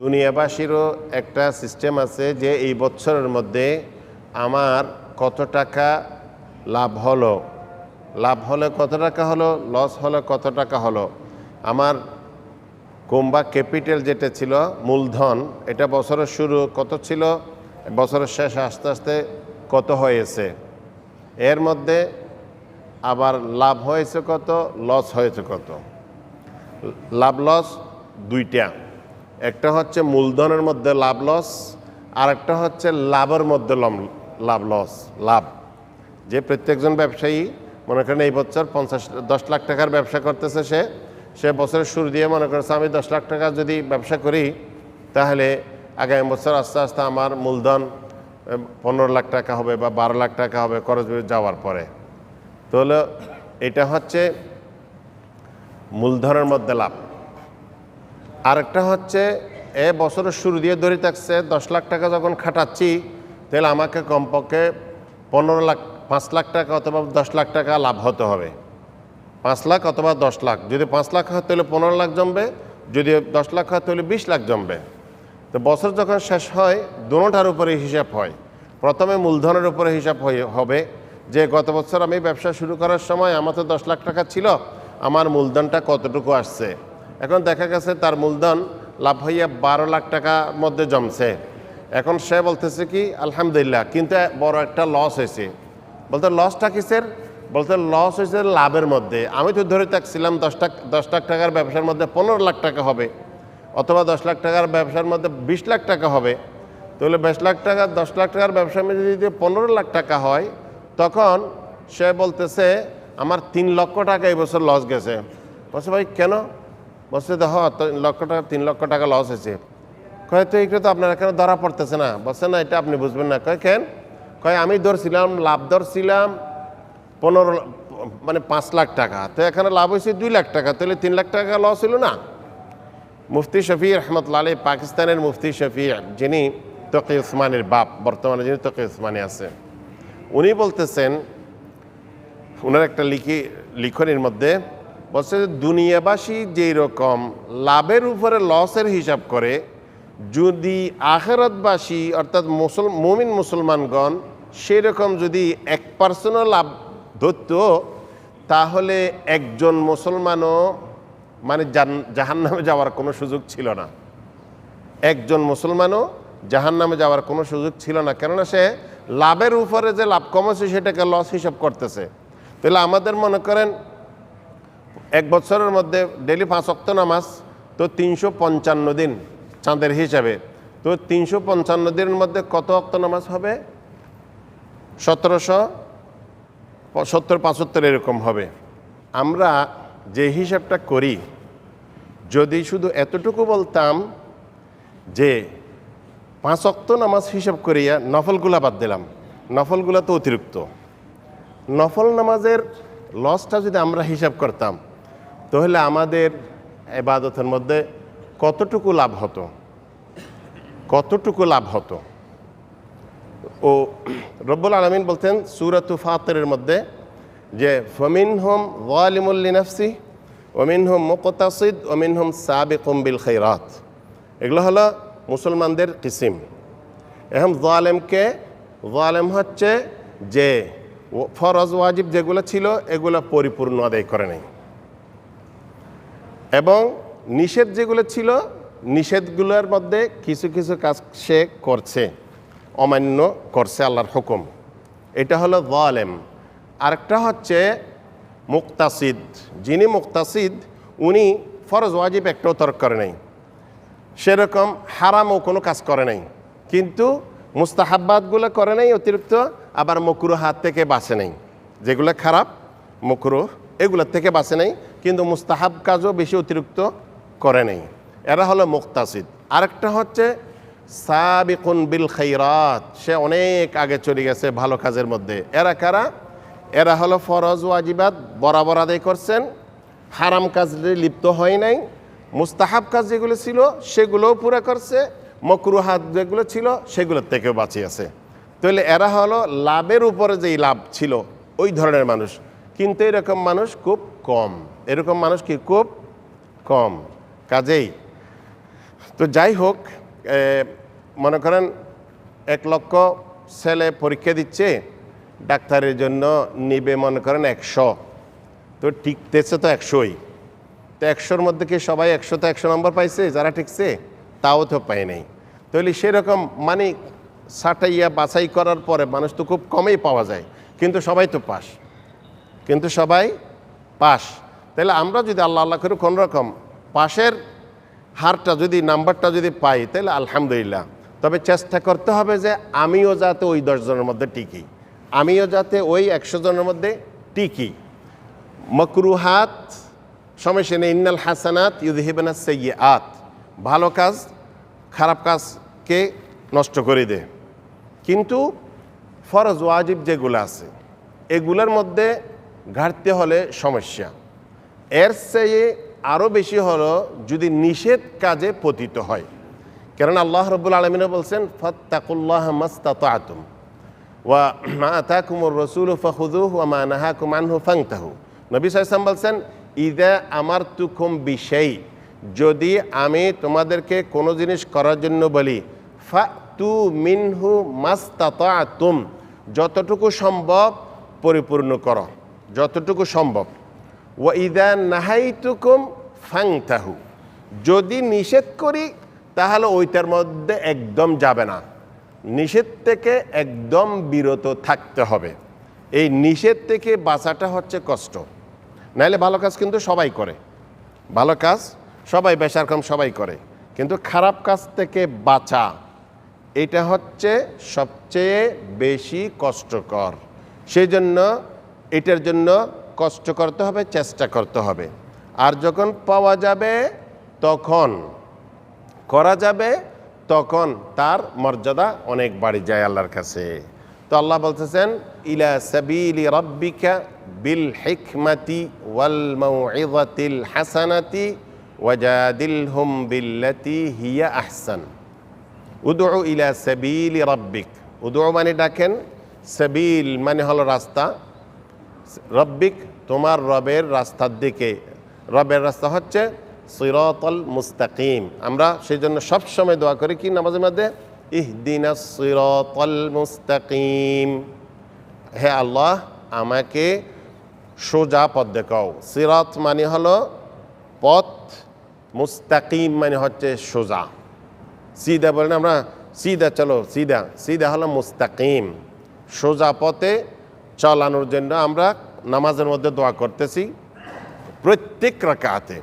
দুনিয়াবাসীরও একটা সিস্টেম আছে যে এই বছরের মধ্যে আমার কত টাকা লাভ হলো? লাভ হলে কত টাকা হলো? লস হলে কত টাকা হলো? আমার কোম্বা ক্যাপিটাল যেটা ছিল, মূলধন, এটা বছরের শুরু কত ছিল? বছরের শেষ আস্তে আস্তে কত হয়েছে? এর মধ্যে আবার লাভ হয়েছে কত? লস হয়েছে কত? লাভ লস দুইটা। একটা হচ্ছে মূলধনের মধ্যে লাভ লস আর একটা হচ্ছে লাভের মধ্যে লাভ লস লাভ। যে প্রত্যেকজন ব্যবসায়ী মনে করেন এই বছর পঞ্চাশ, দশ লাখ টাকার ব্যবসা করতেছে সে সে বছরের শুরু দিয়ে মনে করেছে আমি দশ লাখ টাকা যদি ব্যবসা করি, তাহলে আগামী বছর আস্তে আস্তে আমার মূলধন পনেরো লাখ টাকা হবে বা বারো লাখ টাকা হবে খরচ যাওয়ার পরে। তো হলো, এটা হচ্ছে মূলধনের মধ্যে লাভ। আরেকটা হচ্ছে, এ বছরের শুরু দিয়ে ধরে থাকছে, দশ লাখ টাকা যখন খাটাচ্ছি, তাহলে আমাকে কমপক্ষে পনেরো লাখ, পাঁচ লাখ টাকা অথবা দশ লাখ টাকা লাভ হতে হবে। পাঁচ লাখ অথবা দশ লাখ, যদি পাঁচ লাখ হয় তাহলে পনেরো লাখ জমবে, যদি দশ লাখ হয় তাহলে বিশ লাখ জমবে। তো বছর যখন শেষ হয়, দুটার উপরে হিসাব হয়। প্রথমে মূলধনের উপরে হিসাব হবে যে গত বছর আমি ব্যবসা শুরু করার সময় আমার তো দশ লাখ টাকা ছিল, আমার মূলধনটা কতটুকু আসছে? এখন দেখা গেছে তার মূলধন লাভ হইয়া বারো লাখ টাকার মধ্যে জমছে। এখন সে বলতেছে কি, আলহামদুলিল্লাহ, কিন্তু বড় একটা লস হয়েছে। বলতে লসটা কিসের? বলতে লস হয়েছে লাভের মধ্যে। আমি তো ধরে থাকছিলাম দশ টাকা, দশ লাখ টাকার ব্যবসার মধ্যে পনেরো লাখ টাকা হবে, অথবা দশ লাখ টাকার ব্যবসার মধ্যে বিশ লাখ টাকা হবে। তাহলে বিশ লাখ টাকা, দশ লাখ টাকার ব্যবসার মধ্যে যদি পনেরো লাখ টাকা হয়, তখন সে বলতেছে, আমার তিন লক্ষ টাকা এই বছর লস গেছে। বলছে, ভাই, কেন? বলছে, দেখো লক্ষ টাকা, তিন লক্ষ টাকা লস হয়েছে। কয়, তো এগুলো তো আপনার এখানে ধরা পড়তেছে না। বলছে, না, এটা আপনি বুঝবেন না। কয়, কেন? কয়, আমি ধরছিলাম, লাভ ধরছিলাম পনেরো মানে পাঁচ লাখ টাকা। তো এখানে লাভ হয়েছে দুই লাখ টাকা, তাহলে তিন লাখ টাকা লস হলো না? মুফতি শফি রহমতুল্লাহ আলী পাকিস্তানের মুফতি শফি, যিনি তকি উসমানের বাপ, বর্তমানে যিনি তকি উসমানে আছে, উনি বলতেছেন ওনার একটা লিখি, লিখনের মধ্যে বলছে দুনিয়াবাসী যেই রকম লাভের উপরে লসের হিসাব করে, যদি আখেরাতবাসী, অর্থাৎ মুসল, মুমিন মুসলমানগণ সেই রকম যদি এক পার্সেন্টও লাভ ধরত, তাহলে একজন মুসলমানও মানে জাহান নামে যাওয়ার কোনো সুযোগ ছিল না। একজন মুসলমানও জাহান নামে যাওয়ার কোনো সুযোগ ছিল না। কেননা সে লাভের উপরে যে লাভ কমেছে সেটাকে লস হিসাব করতেছে। তাহলে আমাদের মনে করেন এক বছরের মধ্যে ডেলি পাঁচ অক্ত নামাজ, তো তিনশো পঞ্চান্ন দিন চাঁদের হিসাবে। তো তিনশো পঞ্চান্ন দিনের মধ্যে কত অক্ত নামাজ হবে? সতেরোশো সত্তর, পঁচাত্তর এরকম হবে। আমরা যে হিসাবটা করি, যদি শুধু এতটুকু বলতাম যে পাঁচ অক্ত নামাজ হিসাব করিয়া নফলগুলা বাদ দিলাম। নফলগুলা তো অতিরিক্ত। নফল নামাজের লসটা যদি আমরা হিসাব করতাম তাহলে আমাদের এবাদতের মধ্যে কতটুকু লাভ হতো? কতটুকু লাভ হতো? ও রব্বুল আলমিন বলতেন সুরাতু ফাতরের মধ্যে যে ফমিন হোম ওয়ালিমুল্লি নাফসি ওমিন হোম মোকতাসিদ ওমিন হোম সাবিকুম বিল খৈরাত এগুলো হলো মুসলমানদের কিসিম। এখন জালেমকে, জালেম হচ্ছে যে ফরজ, ওয়াজিব যেগুলো ছিল, এগুলো পরিপূর্ণ আদায় করে নেই। এবং নিষেধ যেগুলো ছিল, নিষেধগুলোর মধ্যে কিছু কিছু কাজ সে করছে, অমান্য করছে আল্লাহর হুকুম। এটা হলো জালেম। আরেকটা হচ্ছে মুক্তাসিদ। যিনি মুক্তাসিদ, উনি ফরজ ওয়াজিব একটাও তর্ক করে নাই। সেরকম হারামও কোনো কাজ করে নাই। কিন্তু মুস্তাহাব্বাতগুলো করে নাই, অতিরিক্ত আবার মকুরু হাত থেকে বাঁচে নাই। যেগুলো খারাপ মকুরু এগুলোর থেকে বাঁচে নাই। কিন্তু মুস্তাহাব কাজও বেশি অতিরিক্ত করে নাই। এরা হলো মুক্তাসিদ। আরেকটা হচ্ছে সাবিকুন বিল খৈরাত সে অনেক আগে চলে গেছে ভালো কাজের মধ্যে। এরা কারা? এরা হলো ফরজ, ওয়াজিবাত বরাবর আদায় করছেন। হারাম কাজে লিপ্ত হয় নাই। মুস্তাহাব কাজ যেগুলো ছিল, সেগুলোও পুরা করছে। মকরুহাত যেগুলো ছিল, সেগুলোর থেকেও বাঁচিয়ে আছে। তাহলে এরা হলো লাভের উপরে যেই লাভ ছিল, ওই ধরনের মানুষ। কিন্তু এরকম মানুষ খুব কম। এরকম মানুষ কি খুব কম? কাজেই। তো যাই হোক মনে করেন এক লক্ষ ছেলে পরীক্ষা দিচ্ছে, ডাক্তারের জন্য নিবে মনে করেন একশো। তো টিকতেছে তো একশোই। তো একশোর মধ্যে কি সবাই একশোতে একশো নম্বর পাইছে? যারা ঠিকছে তাও তো পায় নাই। তাহলে সেরকম মানে সাটাইয়া বাছাই করার পরে মানুষ তো খুব কমেই পাওয়া যায়, কিন্তু সবাই তো পাস। কিন্তু সবাই পাস তাহলে আমরা যদি আল্লাহ আল্লাহ করে কোন রকম পাশের হারটা যদি, নাম্বারটা যদি পাই, তাহলে আলহামদুলিল্লাহ। তবে চেষ্টা করতে হবে যে আমিও যাতে ওই দশজনের মধ্যে টিকি। আমিও যাতে ওই একশো জনের মধ্যে টিকি। মকরুহাত সমস্যা নেই, ইন্নাল হাসানাত ইউদহিবানা আত ভালো কাজ, খারাপ কাজকে নষ্ট করে দে। কিন্তু ফরজ, ওয়াজিব যেগুলো আছে, এগুলোর মধ্যে ঘাটতে হলে সমস্যা। এর চেয়ে আরও বেশি হলো যদি নিষেধ কাজে পতিত হয়। কারণ আল্লাহ রব্বুল আলমিনে বলছেন, ফত্তাকুল্লাহ মাস্তাত আতুম ওয়া মা আতাকুমুর রসুল ফখুদুহ ওয়া মা নাহাকুম আনহু ফাংতাহু। নবী সাইসাম বলছেন, ইদা আমার তুকুম বিষয় যদি আমি তোমাদেরকে কোনো জিনিস করার জন্য বলি ফা তু মিনহু মাস্তাতুম যতটুকু সম্ভব পরিপূর্ণ করো। যতটুকু সম্ভব। ওয়া ইদা নাহাইতুকুম ফাংতাহু যদি নিষেধ করি, তাহলে ওইটার মধ্যে একদম যাবে না। নিষেধ থেকে একদম বিরত থাকতে হবে। এই নিষেধ থেকে বাঁচাটা হচ্ছে কষ্ট। নাহলে ভালো কাজ কিন্তু সবাই করে। ভালো কাজ সবাই বেশার কম সবাই করে। কিন্তু খারাপ কাজ থেকে বাঁচা, এটা হচ্ছে সবচেয়ে বেশি কষ্টকর। সেই জন্য এটার জন্য কষ্ট করতে হবে, চেষ্টা করতে হবে। আর যখন পাওয়া যাবে, তখন, করা যাবে, তখন তার মর্যাদা অনেক বাড়ি যায় আল্লাহর কাছে। তো আল্লাহ বলতেছেন, ইলা সাবিলি রব্বিকা বিল হিকমাতি ওয়াল মাউইযাতিল হাসানাতি ওয়াজাদিলহুম বিল্লাতি হিয়া আহসান। উদু ইলা সাবিলি রব্বিক। উদু মানে ডাকেন, সাবিল মানে হলো রাস্তা। রব্বিক, তোমার রবের রাস্তার দিকে। রবের রাস্তা হচ্ছে সিরতল মুস্তাকিম। আমরা সেই জন্য সবসময় দোয়া করি কি নামাজের মধ্যে? ইহদিনা সিরতল মুস্তাকিম। হে আল্লাহ, আমাকে সোজা পথ দেখাও। সিরাত মানে হলো পথ, মুস্তাকিম মানে হচ্ছে সোজা। সিদা বলেন আমরা, সিদা, চলো, সিদা। সিদা হলো মুস্তাকিম। সোজা পথে চালানোর জন্য আমরা নামাজের মধ্যে দোয়া করতেছি প্রত্যেক রাকাতে।